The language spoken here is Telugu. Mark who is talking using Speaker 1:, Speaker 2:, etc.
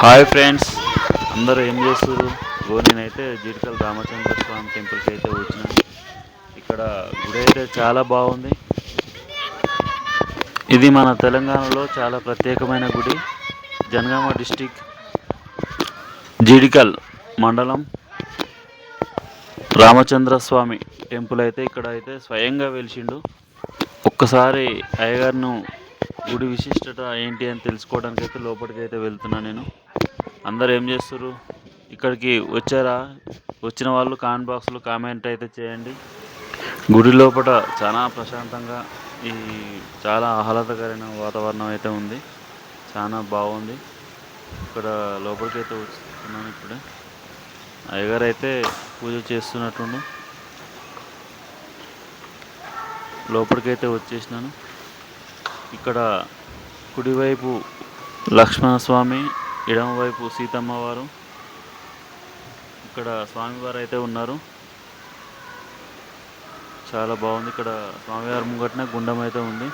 Speaker 1: హాయ్ ఫ్రెండ్స్ అందరూ ఏం చేస్తారు గో నేనైతే జీడికల్ రామచంద్ర స్వామి టెంపుల్కి అయితే వచ్చిన. ఇక్కడ గుడి అయితే చాలా బాగుంది. ఇది మన తెలంగాణలో చాలా ప్రత్యేకమైన గుడి. జనగామ డిస్టిక్ జీడికల్ మండలం రామచంద్ర స్వామి టెంపుల్ అయితే ఇక్కడ అయితే స్వయంగా వెలిచిండు ఒక్కసారి అయ్యగారిను గుడి విశిష్టత ఏంటి అని తెలుసుకోవడానికి అయితే లోపలికి అయితే వెళ్తున్నా నేను. అందరు ఏం చేస్తారు ఇక్కడికి వచ్చారా? వచ్చిన వాళ్ళు కామెంట్ బాక్స్లో కామెంట్ అయితే చేయండి. గుడి లోపల చాలా ప్రశాంతంగా ఈ చాలా ఆహ్లాదకరమైన వాతావరణం అయితే ఉంది. చాలా బాగుంది. ఇక్కడ లోపలికి అయితే వస్తున్నాను ఇప్పుడే. అయ్యగారు అయితే పూజ చేస్తున్నట్టుండు. లోపలికైతే వచ్చేసినాను. ఇక్కడ కుడివైపు లక్ష్మణస్వామి ఎడమవైపు సీతమ్మవారు. ఇక్కడ స్వామివారు అయితే ఉన్నారు. చాలా బాగుంది. ఇక్కడ స్వామివారి ముంగటనే గుండం అయితే ఉంది.